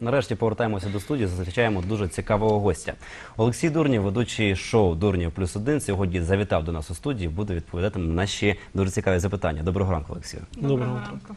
Нарешті повертаємося до студії. Зустрічаємо дуже цікавого гостя. Олексій Дурнів, ведучий шоу Дурнів плюс один. Сьогодні завітав до нас у студії. Буде відповідати на наші дуже цікаві запитання. Доброго ранку, Олексію. Доброго ранку.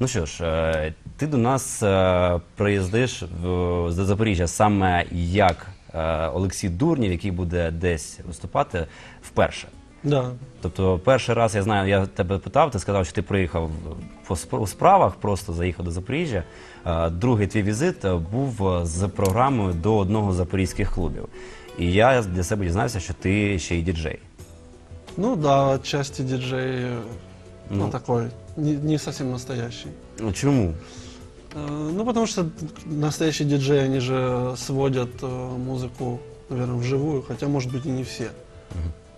Ну що ж, е, ти до нас е, приїздиш з Запоріжжя саме як е, Олексій Дурнів, який буде десь виступати вперше. Да. Тобто, перший раз я знаю, я тебе питав, ти сказав, що ти приїхав по спр- у справах, просто заїхав до Запоріжжя. Е, Другий твій візит е, був е, з програмою до одного з запорізьких клубів. І я для себе дізнався, що ти ще й діджей. Ну да, отчасти диджей, э, ну, Ну. такой, не, не совсем настоящий. Ну чому? Э, Ну, потому что настоящие диджеи, они же сводят э, музыку, наверное, вживую, хотя, может быть, и не все.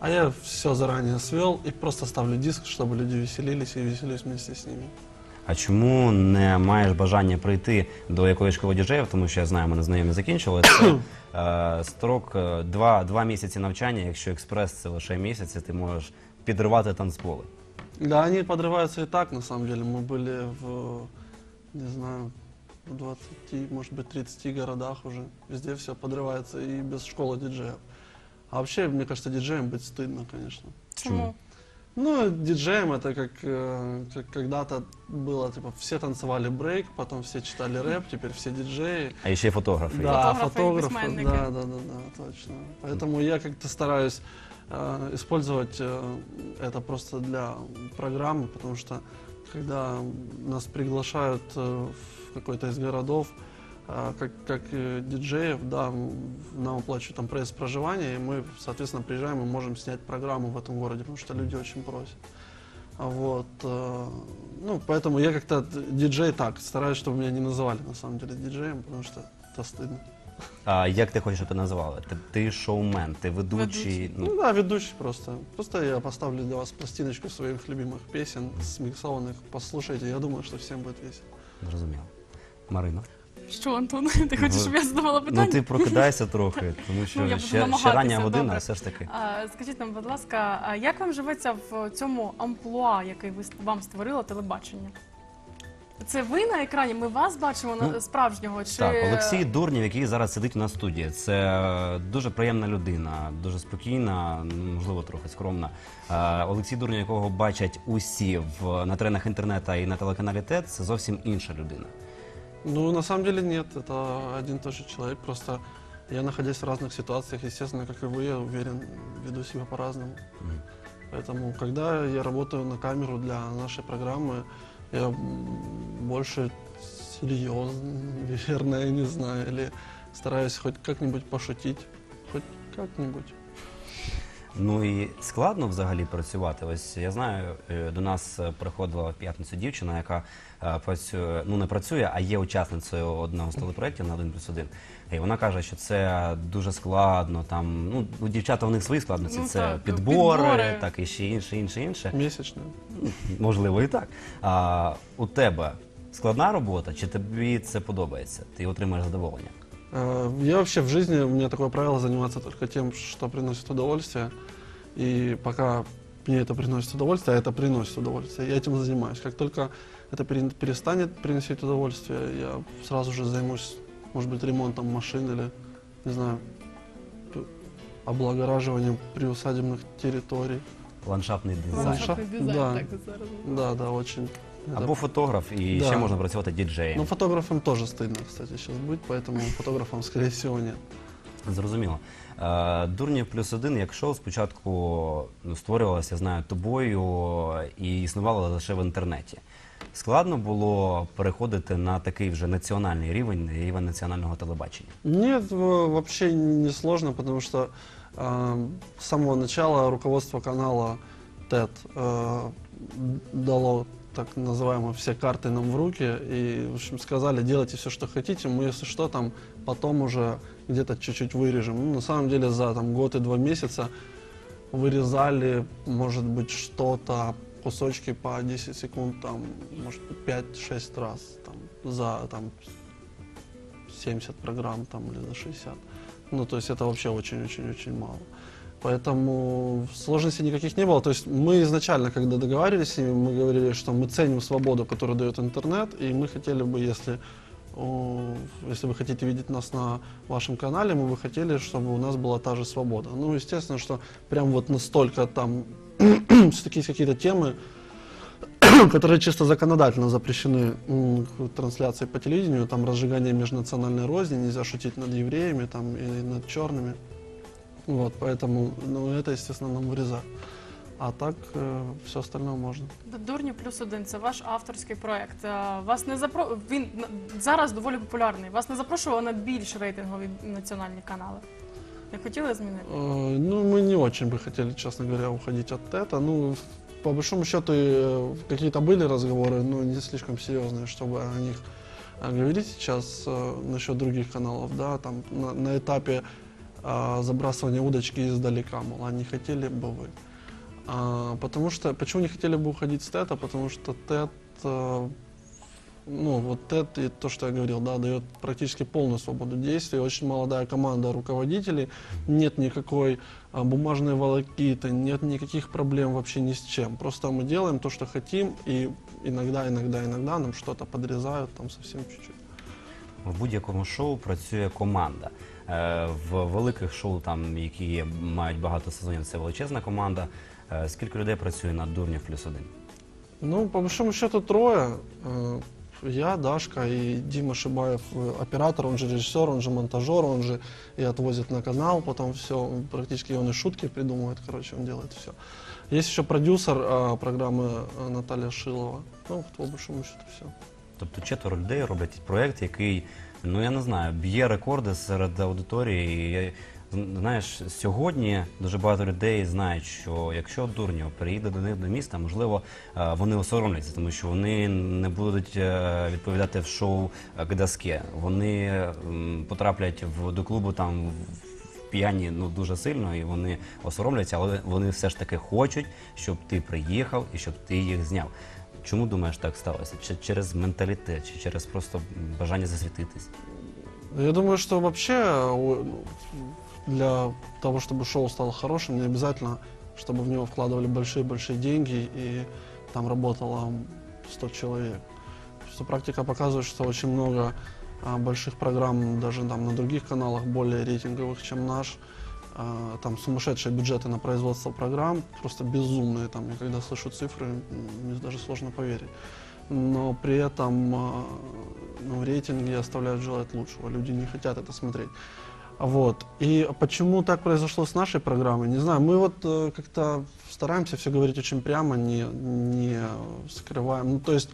А я все заранее свел и просто ставлю диск, чтобы люди веселились и веселюсь вместе с ними. А чому не маєш бажання прийти до якоїсь школи діджеїв? Тому що я знаю, мене знайомі закінчили. Це е, строк е, два, два місяці навчання. Якщо експрес це лише місяці, ти можеш підривати танцполи. Да, они подрываются и так, на самом деле. Мы были в, не знаю, в 20, может быть, 30 городах уже. Везде все подрывается и без школы диджеев. А вообще, мне кажется, диджеем быть стыдно, конечно. Чому? Ну, диджеем это как, э, как когда-то было, типа, все танцевали брейк, потом все читали рэп, теперь все диджеи. А ще й фотографи. є. Да, Фотографы и фотографы, письменники. да, да, да, да, точно. Поэтому я как-то стараюсь э, использовать э, это просто для программы, потому что когда нас приглашают э, в какой-то из городов, э, как, как э, диджеев, да, м, нам оплачивают там проезд проживания, и мы, соответственно, приезжаем и можем снять программу в этом городе, потому что люди очень просят. А Вот, э, ну, поэтому я как-то д- диджей так, стараюсь, чтобы меня не называли на самом деле диджеем, потому что это стыдно. А як ти хочеш, щоб тебе називали? Ти, ти шоумен, ти ведучий. Ведучий. Ну, Ну да, ведущий просто. Просто я поставлю для вас пластиночку своих любимых песен, смиксованных. Послушайте, я думаю, что всем будет весело. зрозуміло. Марина. Що, Антон? Ти хочеш, щоб я задавала Ну питання? ти прокидаєшся трохи, тому що Ну, ще, ще рання година, добре. все ж таки. А, Скажіть нам, будь ласка, а як вам живеться в цьому амплуа, який ви вам створило телебачення? Це ви на екрані? Ми вас бачимо на Ну, справжнього? Чи Так, Олексій Дурнів, який зараз сидить у нас в студії, це дуже приємна людина, дуже спокійна, ну, можливо, трохи скромна. Олексій Дурнів, якого бачать усі в на тренах інтернету і на телеканалі ТЕД, це зовсім інша людина. Ну, на самом деле нет, это один и тот же человек. Просто я, находясь в разных ситуациях, естественно, как и вы, я уверен, веду себя по-разному. Мгм. Поэтому, когда я работаю на камеру для нашей программы, я больше наверное, я не знаю, или стараюсь хоть как-нибудь пошутить, хоть как-нибудь. Ну і складно взагалі працювати. Ось я знаю, е, до нас е, приходила в п'ятницю дівчина, яка е, працює, ну не працює, а є учасницею одного з телепроєктів на 1 плюс 1. І вона каже, що це дуже складно. Там ну у дівчата у них свої складності. Ну, це так, підбори, підбори. так і ще інше, інше, інше. Месячные. Можливо, і так. А у тебе складна робота, чи тобі це подобається? Ти отримаєш задоволення? Э, Я вообще в жизни, у меня такое правило заниматься только тем, что приносит удовольствие. И пока мне это приносит удовольствие, а это приносит удовольствие, я этим занимаюсь. Как только это пере- перестанет приносить удовольствие, я сразу же займусь, может быть, ремонтом машин или, не знаю, п- облагораживанием приусадебных территорий. Ландшафтний дизайн. Ландшафт, Ландшафтний дизайн, да. так зараз. Да, да, очень. это- Або фотограф, і Да. ще можна працювати діджеєм. Но фотографам тоже стыдно, кстати, сейчас быть, поэтому фотографам, скорее всего, нет. Зрозуміло. Е, Дурнів плюс один, як шоу спочатку ну, створювалося, я знаю, тобою і існувало лише в інтернеті. Складно було переходити на такий вже національний рівень, рівень національного телебачення. Нет, в- вообще не сложно, потому что э, с самого начала руководство канала ТЭД э, дало так называемые все карты нам в руки и, в общем, сказали, делайте все, что хотите, мы, если что, там потом уже где-то чуть-чуть вырежем. Ну, на самом деле за там, год и два месяца вырезали, может быть, что-то, кусочки по 10 секунд, там, может быть, 5-6 раз там, за там, 70 программ там, или за 60. Ну, то есть это вообще очень-очень-очень мало. Поэтому сложностей никаких не было. То есть мы изначально, когда договаривались с ними, мы говорили, что мы ценим свободу, которую дает интернет, и мы хотели бы, если если вы хотите видеть нас на вашем канале, мы бы хотели, чтобы у нас была та же свобода. Ну, естественно, что прям вот настолько там все-таки есть какие-то темы, которые чисто законодательно запрещены трансляции по телевидению, там разжигание межнациональной розни, нельзя шутить над евреями там, и над черными. Вот, поэтому, ну, это, естественно, нам вырезать. А так все остальное можно. Дурні плюс один це ваш авторський проект. Е, Вас не запро... Він на- зараз доволі популярний. Вас не запрошували на більш рейтингові національні канали. Не хотіли змінити? Э, Ну, мы не очень бы хотели, честно говоря, уходить от это. Ну, по большому счету, э, какие-то были разговоры, но не слишком серьезные, чтобы о них э, говорить сейчас э, насчет других каналов, да, там на, на этапе а, забрасывания удочки издалека, мол, а не хотели бы вы. А, потому что, почему не хотели бы уходить с ТЭТа? Потому что ТЭТ, э, ну, вот ТЭТ, и то, что я говорил, да, дает практически полную свободу действий, очень молодая команда руководителей, нет никакой а, бумажной волокиты, нет никаких проблем вообще ни с чем. Просто мы делаем то, что хотим, и иногда, иногда, иногда нам что-то подрезают, там совсем чуть-чуть. В будь-якому шоу працює команда. Е, В великих шоу, там, які мають багато сезонів, це величезна команда. Е, Скільки людей працює над дурнів плюс один? Ну, по большому счету трое. Э, Я, Дашка и Дима Шибаев, э, оператор, он же режиссер, он же монтажер, он же и отвозит на канал, потом все, практически он и шутки придумывает, короче, он делает все. Есть еще продюсер э, программы э, Наталья Шилова. Ну, вот, по большому счету все. Тобто четверо людей роблять проєкт, який, ну я не знаю, б'є рекорди серед аудиторії. І, знаєш, сьогодні дуже багато людей знають, що якщо Дурнів приїде до них до міста, можливо, е, вони осоромляться, тому що вони не будуть е, відповідати в шоу е, «Гдаске». Вони потраплять в, до клубу там п'яні ну дуже сильно, і вони осоромляться, але вони все ж таки хочуть, щоб ти приїхав і щоб ти їх зняв. Чому думаєш, так сталося? Чи через менталітет, чи через просто бажання засвітитись? Я думаю, что вообще э, для того, чтобы шоу стало хорошим, не обязательно, чтобы в него вкладывали большие-большие деньги и там работало 100 человек. Что практика показывает, что очень много а, больших программ, даже там на других каналах, более рейтинговых, чем наш, А, там сумасшедшие бюджеты на производство программ, просто безумные. Там, я когда слышу цифры, мне даже сложно поверить. Но при этом а, ну, рейтинги оставляют желать лучшего. Люди не хотят это смотреть. Вот. И почему так произошло с нашей программой, не знаю. Мы вот э, как-то стараемся все говорить очень прямо, не, не скрываем. Ну, то есть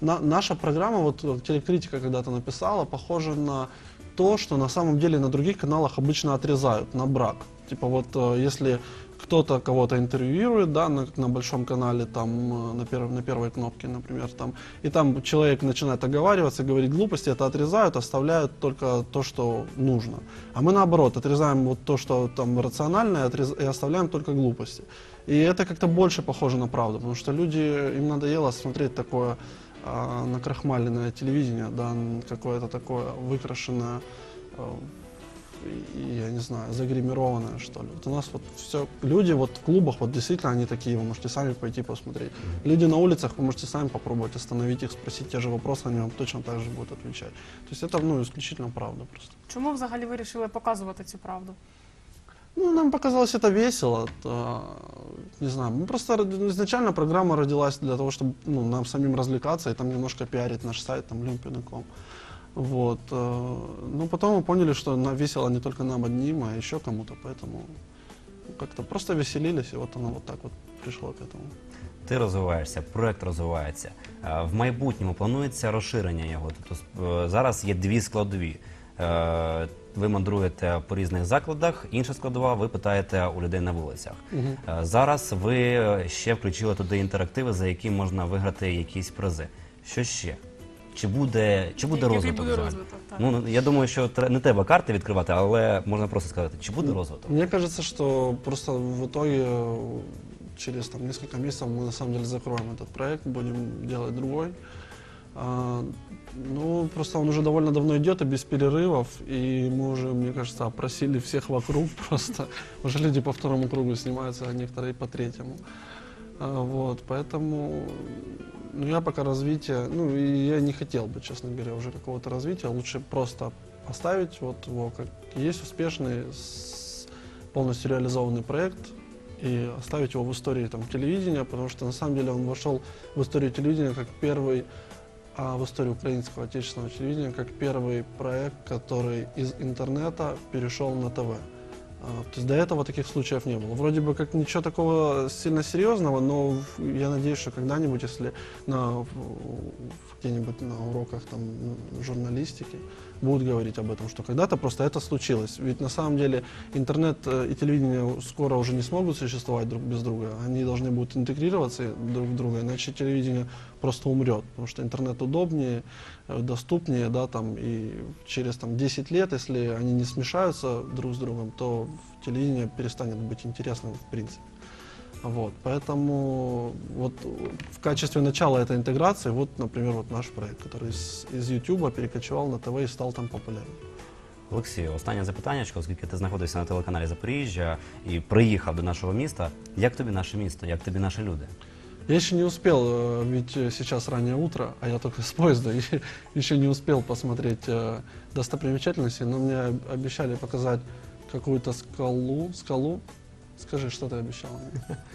на- наша программа, вот э, телекритика когда-то написала, похожа на то, что на самом деле на других каналах обычно отрезают, на брак. Типа вот э, если кто-то кого-то интервьюирует, да, на, на большом канале, там, э, на, перв- на первой кнопке, например, там, и там человек начинает оговариваться, говорить глупости, это отрезают, оставляют только то, что нужно. А мы наоборот, отрезаем вот то, что там рациональное, отрез- и оставляем только глупости. И это как-то больше похоже на правду, потому что люди, им надоело смотреть такое а, накрахмаленное телевидение, да, н- какое-то такое выкрашенное, а, и, я не знаю, загримированное, что ли. Вот у нас вот все, люди вот в клубах, вот действительно они такие, вы можете сами пойти посмотреть. Люди на улицах, вы можете сами попробовать остановить их, спросить те же вопросы, они вам точно так же будут отвечать. То есть это, ну, исключительно правда просто. Чому взагалі вирішили показувати цю правду? Ну, нам показалось это весело. то, не знаю, мы просто род- изначально программа родилась для того, чтобы ну, нам самим развлекаться и там немножко пиарить наш сайт, там, Люмпин.ком. Вот. э, Ну, потом мы поняли, что на- весело не только нам одним, а еще кому-то, поэтому ну, как-то просто веселились, и вот оно вот так вот пришло к этому. Ти розвиваєшся, проект розвивається. Е, В майбутньому планується розширення його. Тобто е, зараз є дві складові. Е, Ви мандруєте по різних закладах, інша складова, ви питаєте у людей на вулицях. Е, Зараз ви ще включили туди інтерактиви, за які можна виграти якісь призи. Що ще? Чи буде, чи буде Який розвиток? буде взагалі? розвиток, так. Ну я думаю, що тре- не треба карти відкривати, але можна просто сказати, чи буде розвиток? Мне кажется, что просто в итоге э, через там, несколько месяцев мы на самом деле закроем этот проект, будем делать другой. А, ну, просто он уже довольно давно идет и без перерывов, и мы уже, мне кажется, опросили всех вокруг просто. Уже люди по второму кругу снимаются, а некоторые по третьему. А, вот, поэтому Ну, я пока развития, ну, и я не хотел бы, честно говоря, уже какого-то развития. Лучше просто оставить вот его как есть успешный, с- полностью реализованный проект и оставить его в истории там, телевидения, потому что на самом деле он вошел в историю телевидения как первый, а в историю украинского отечественного телевидения как первый проект, который из интернета перешел на ТВ. А, То есть до этого таких случаев не было. Вроде бы как ничего такого сильно серьезного, но в- я надеюсь, что когда-нибудь, если на, в- в где-нибудь на уроках там, м, журналистики будут говорить об этом, что когда-то просто это случилось. Ведь на самом деле интернет э, и телевидение скоро уже не смогут существовать друг без друга. Они должны будут интегрироваться друг в друга, иначе телевидение просто умрет, потому что интернет удобнее, э, доступнее, да, там, и через там, 10 лет, если они не смешаются друг с другом, то телевидение перестанет быть интересным в принципе. Вот, поэтому вот в качестве начала этой интеграции, вот, например, вот наш проект, который из, из YouTube перекочевал на ТВ и стал там популярным. Олексію, останнє запитання, оскільки ти знаходився на телеканалі Запоріжжя і приїхав до нашого міста. Як тобі наше місто? Як тобі наші люди? Я еще не успел, э, ведь э, сейчас раннее утро, а я только с поезда, и еще не успел посмотреть э, достопримечательности, но мне об- обещали показать какую-то скалу, скалу. Скажи, что ты обещал мне?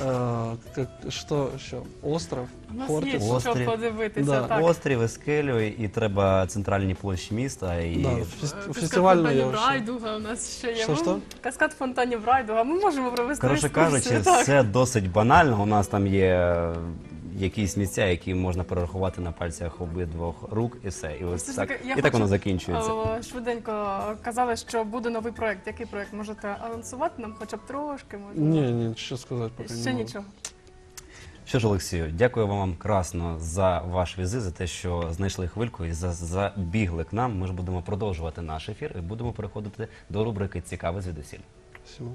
Э, как- Что еще? Остров? У нас Фортис? є що Острів. подивитися. Да. Так. Острів, Ескелю, і треба центральні площі міста. І Да, Е, фес- Каскад фестивальный я фонтанів вообще. Райдуга у нас ще є. Що, Ми- що? Каскад фонтанів Райдуга. Ми можемо провести Коротше екскурсію, кажучи, так. все досить банально. У нас там є е, якісь місця, які можна перерахувати на пальцях обидвох рук, і все. І ось Все ж так, таки, я і так хочу, воно закінчується. О, Швиденько казали, що буде новий проект. Який проект можете анонсувати нам хоча б трошки? Можливо? Не, не, что сказать пока не Ще могу. нічого. Що ж, Олексію, дякую вам красно за ваш візит, за те, що знайшли хвильку і за забігли к нам. Ми ж будемо продовжувати наш ефір і будемо переходити до рубрики Цікаве звідусіль. Спасибо.